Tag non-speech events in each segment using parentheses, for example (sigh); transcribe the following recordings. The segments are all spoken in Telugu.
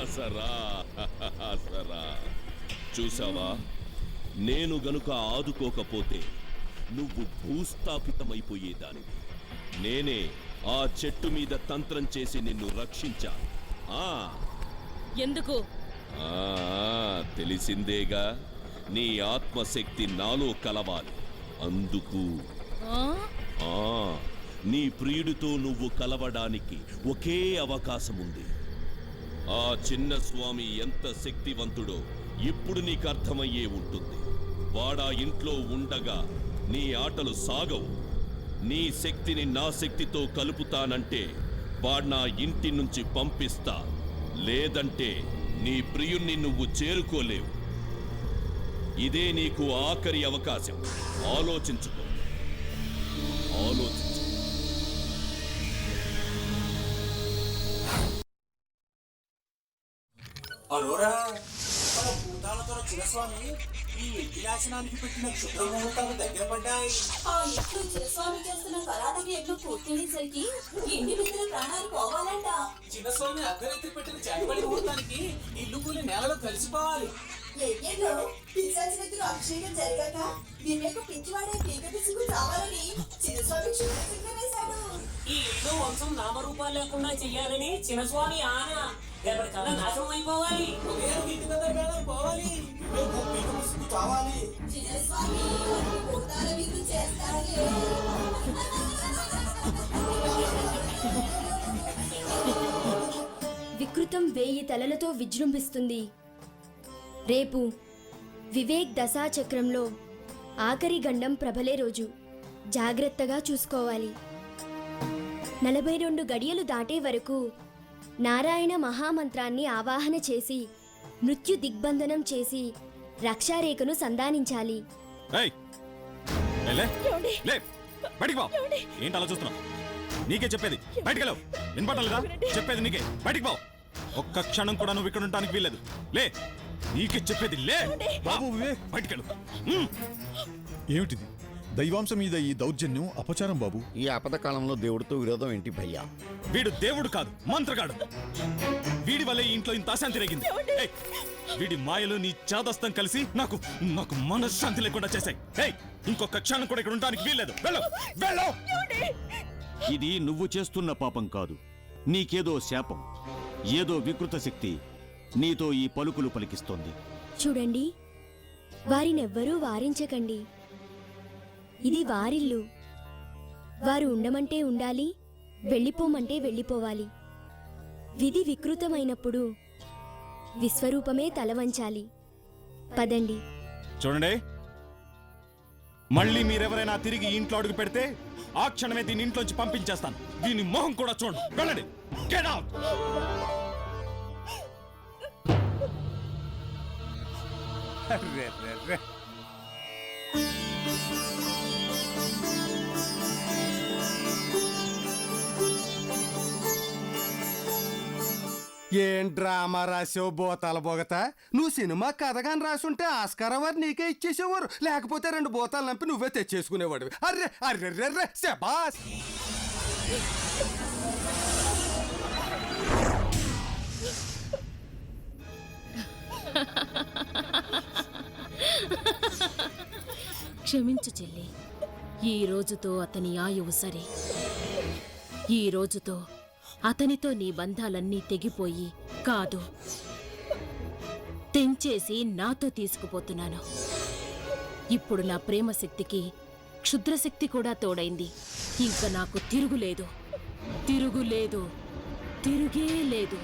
అసరా. అసరా. చూసావా? నేను గనుక ఆదుకోకపోతే నువ్వు భూస్థాపితమైపోయేదానివి. నేనే ఆ చెట్టు మీద తంత్రం చేసి నిన్ను రక్షించాను ఆ. ఎందుకు? ఆ, తెలిసిందేగా? నీ ఆత్మశక్తి నాలో కలవాలి. అందుకు. ఆ? ఆ. నీ ప్రియుడితో నువ్వు కలవడానికి ఒకే అవకాశం ఉంది ఆ చిన్న స్వామి ఎంత శక్తివంతుడో ఇప్పుడు నీకు అర్థమయ్యే ఉంటుంది. వాడా ఇంట్లో ఉండగా నీ ఆటలు సాగవు. నీ శక్తిని నా శక్తితో కలుపుతానంటే వాడు నా ఇంటి నుంచి పంపిస్తా. లేదంటే నీ ప్రియుణ్ణి నువ్వు చేరుకోలేవు. ఇదే నీకు ఆఖరి అవకాశం. ఆలోచించుకో. ఆలోచించు. అరోరా మన భూతాలతో చిరస్వామి ఈ నాశనానికి పెట్టిన క్షుద్ర ముహూర్తాలు దగ్గర పడ్డాయి. ఆ ఇంట్లో చిరస్వామి చేస్తున్న కరాటక యజ్ఞం పూర్తయ్యేసరికి ఇంటి మిత్రుల ప్రాణాలు పోవాలంట. చిన్నస్వామి అర్ధరాత్రి పెట్టిన చేతబడి ముహూర్తానికి ఇల్లు కూలి నేలలో కలిసిపోవాలి. యజ్ఞంలో పిశాచిమిత్రులు అభిషేకం జరగాక దివ్యకు పిచ్చివాడే పీక పిసుకు చావాలని చిరస్వామి క్షుద్ర వేశాడు. ఈ ఇల్లు వంశం నామరూపాలు లేకుండా చెయ్యాలని చిన్నస్వామి ఆన. రేపటి నాశనం అయిపోవాలి? నేను ఇంటి వేళ పోవాలి. రేపు పీక ముసుగు కావాలి. వికృతం వేయి తలలతో విజృంభిస్తుంది. రేపు వివేక్ దశాచక్రంలో ఆఖరి గండం ప్రబలే రోజు. జాగ్రత్తగా చూసుకోవాలి. నలభై రెండు గడియలు దాటే వరకు నారాయణ మహామంత్రాన్ని ఆవాహన చేసి మృత్యు దిగ్బంధనం చేసి రక్షారేఖను సంధానించాలి. ఏయ్! లే, లే లే! బయటికి పో! ఏంటి అలా చూస్తున్నావు? నీకే చెప్పేది. బయటికి వెళ్ళవు వినపడలేదా చెప్పేది నీకే. బయటికి పో! ఒక్క క్షణం కూడా నువ్వు ఇక్కడ ఉండడానికి వీల్లేదు. లే! నీకే చెప్పేది లే! బాబు బయటికి వెళ్ళు. ఏమిటిది? దైవాంశం మీద ఈ దౌర్జన్యం అపచారం బాబు. ఈ ఆపద కాలంలో దేవుడితో విరోధం ఏంటి భయ్యా? వీడు దేవుడు కాదు మంత్రగాడు. వీడి వల్లే ఈ ఇంట్లో ఇంత అశాంతి రేగింది. ఏయ్, వీడి మాయలు నీ చాదస్తం కలిసి నాకు నాకు మనశ్శాంతి లేకుండా చేశాయి. ఏయ్ ఇంకొక క్షణం కూడా ఇక్కడ ఉండడానికి వీల్లేదు. వెళ్ళు వెళ్ళు. ఇది నువ్వు చేస్తున్న పాపం కాదు నీకేదో శాపం ఏదో వికృత శక్తి నీతో ఈ పలుకులు పలికిస్తోంది. చూడండి వారినెవ్వరూ వారించకండి. ఇది వారిల్లు. వారు ఉండమంటే ఉండాలి వెళ్ళిపోమంటే వెళ్ళిపోవాలి. విధి వికృతమైనప్పుడు విశ్వరూపమే తలవంచాలి. పదండి. చూడండి. మళ్ళీ మీరెవరైనా తిరిగి ఇంట్లో అడుగు పెడితే ఆ క్షణమే దీని ఇంట్లోంచి పంపించేస్తాను. దీని మొహం కూడా చూడండి వెళ్ళండి. గెట్ (laughs) ఏం డ్రామా రాసావు బోతాల బొగత? నువ్వు సినిమా కథగాని రాసుంటే ఆస్కారం అవార్డు నీకే ఇచ్చేసేవారు. లేకపోతే రెండు బోతాలు నంపి నువ్వే తెచ్చేసుకునేవాడు అర్రే అర్రే రే శబాస్! క్షమించు చెల్లి. ఈ రోజుతో అతని ఆయువు సరే. ఈ రోజుతో అతనితో నీ బంధాలన్నీ తెగిపోయి కాదు. తెంచేసి నాతో తీసుకుపోతున్నాను. ఇప్పుడు నా ప్రేమ శక్తికి క్షుద్రశక్తి కూడా తోడైంది. ఇంకా నాకు తిరుగులేదు. తిరుగులేదు. తిరుగే లేదు.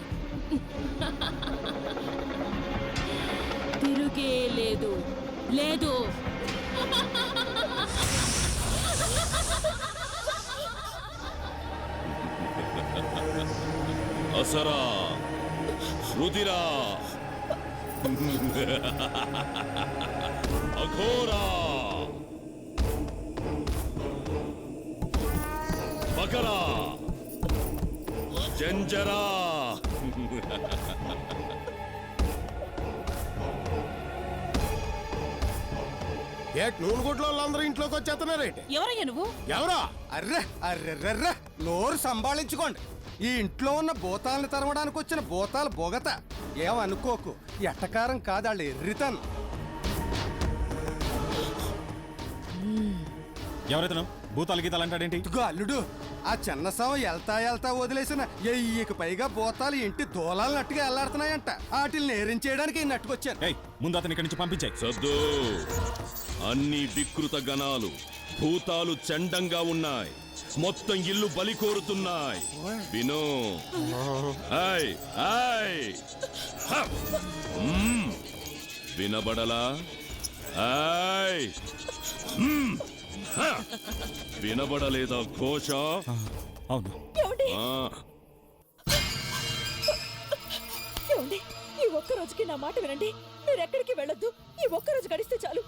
తిరుగే లేదు. లేదు. అసరా రుదిరా అఘోరా బకరా జంజరా ఏట్ నూనె గుడ్ల వాళ్ళందరూ ఇంట్లోకి వచ్చేస్తున్నారేంటి? ఎవరయ్యా నువ్వు? ఎవరో? అర్రే అర్రెర్రెర్రె నోరు సంభాళించుకోండి. ఈ ఇంట్లో ఉన్న భూతాలను తరమడానికి వచ్చిన భూతాల బొగత. ఏమనుకోకు ఎట్టకారం కాదు వాళ్ళు ఎర్రితను. ఎవరైతే భూతాలు గీతాలు అంటాడేంటి? ఇదిగో అల్లుడు ఆ చిన్న శవం ఎల్తా ఎల్తా వదిలేసిన ఎయ్యికి పైగా భూతాలు ఇంటి దూలాలన్నట్టుగా ఎల్లాడుతున్నాయంట. వాటిని నేరించేయడానికి నట్టుకొచ్చాను. ఏయ్ ముందు అతని ఇక్కడి నుంచి పంపించాయి. సద్దు అన్ని వికృత గణాలు భూతాలు చండంగా ఉన్నాయి. మొత్తం ఇల్లు బలి కోరుతున్నాయి. విను. వినబడలా! వినబడలేదా ఘోష? అవును. ఈ ఒక్క రోజుకి నా మాట వినండి. మీరు ఎక్కడికి వెళ్ళొద్దు. ఈ ఒక్క రోజు గడిస్తే చాలు.